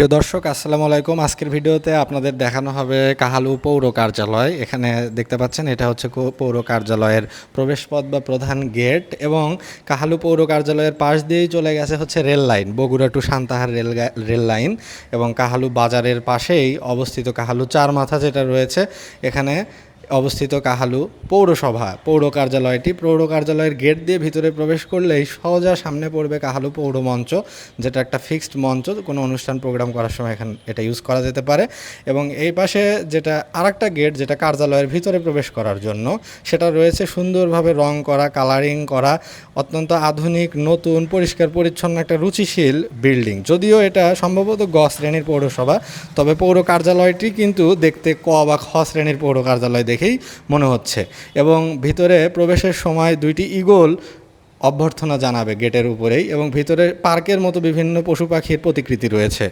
প্রিয় দর্শক, আসসালামু আলাইকুম। আজকের ভিডিওতে আপনাদের দেখানো হবে কাহালু পৌর কার্যালয়। এখানে দেখতে পাচ্ছেন, এটা হচ্ছে পৌর কার্যালয়ের প্রবেশপথ বা প্রধান গেট এবং কাহালু পৌর কার্যালয়ের পাশ দিয়েই চলে গেছে হচ্ছে rail line, Bogura to Santahar rail rail line এবং কাহালু বাজারের পাশেই অবস্থিত কাহালু চার মাথা যেটা রয়েছে, এখানে অবস্থিত কাহালু পৌরসভা, পৌর কার্যালয়টি। পৌর কার্যালয়ের গেট দিয়ে ভিতরে প্রবেশ করলেই সহজা সামনে পড়বে কাহালু পৌর মঞ্চ, যেটা একটা ফিক্সড মঞ্চ। কোনো অনুষ্ঠান প্রোগ্রাম করার সময় এখানে, এটা ইউজ করা যেতে পারে। এবং এই পাশে যেটা আরেকটা গেট, যেটা কার্যালয়ের ভিতরে প্রবেশ করার জন্য, সেটা রয়েছে সুন্দরভাবে রং করা, কালারিং করা, অত্যন্ত আধুনিক, নতুন, পরিষ্কার, পরিচ্ছন্ন একটা রুচিশীল বিল্ডিং। যদিও এটা সম্ভবত গ শ্রেণির পৌরসভা, তবে পৌর কার্যালয়টি কিন্তু দেখতে ক বা খ শ্রেণির পৌর কার্যালয় দেখেই মনে হচ্ছে। এবং ভিতরে প্রবেশের সময় দুইটি ইগল অভ্যর্থনা জানাবে গেটের উপরেই এবং ভিতরে পার্কের মতো বিভিন্ন পশু পাখির প্রতিকৃতি রয়েছে।